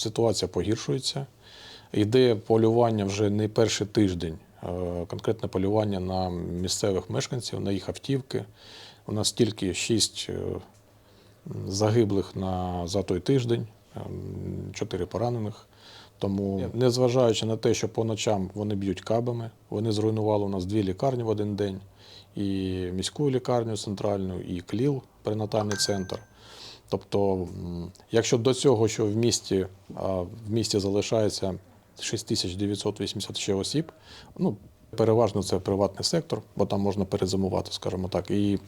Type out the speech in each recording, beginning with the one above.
ситуація погіршується. Йде полювання вже не перший тиждень, е, конкретне полювання на місцевих мешканців, на їх автівки. У нас тільки шість е, загиблих на, за той тиждень, ем, чотири поранених. Тому, незважаючи на те, що по ночам вони б'ють кабами, вони зруйнували у нас дві лікарні в один день: і міську лікарню центральну, і КЛІЛ, перинатальний центр. Тобто, якщо до цього, що в місті, в місті залишається 6980 ще осіб, ну, переважно це приватний сектор, бо там можна перезимувати, скажімо так. І,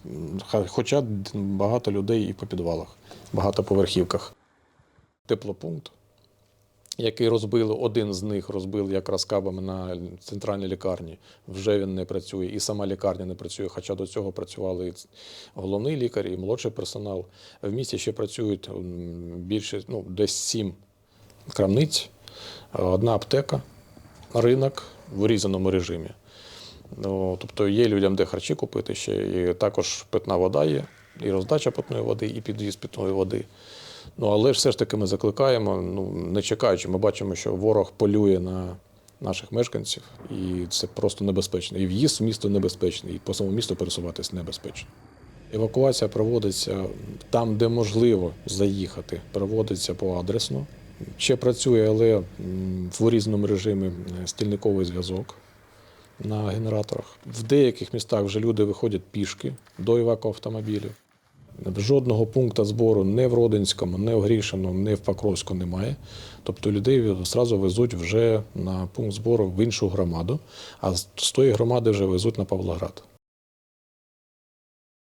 хоча багато людей і по підвалах, багато поверхівках. Теплопункт, який розбили, один з них розбили якраз кабами на центральній лікарні. Вже він не працює, і сама лікарня не працює. Хоча до цього працювали і головний лікар, і молодший персонал. В місті ще працюють більше, ну, десь сім крамниць, одна аптека, ринок в урізаному режимі. Ну, тобто є людям, де харчі купити ще, і також питна вода є, і роздача питної води, і під'їзд питної води. Ну, але все ж таки ми закликаємо, ну, не чекаючи, ми бачимо, що ворог полює на наших мешканців, і це просто небезпечно. І в'їзд в місто небезпечний, і по самому місту пересуватись небезпечно. Евакуація проводиться там, де можливо заїхати, проводиться поадресно. Ще працює, але в урізаному режимі е, стільниковий зв'язок на генераторах. В деяких містах вже люди виходять пішки до евакоавтомобілів. Жодного пункту збору не в Родинському, не в Грішино, не в Покровську немає. Тобто людей одразу везуть вже на пункт збору в іншу громаду, а з тої громади вже везуть на Павлоград.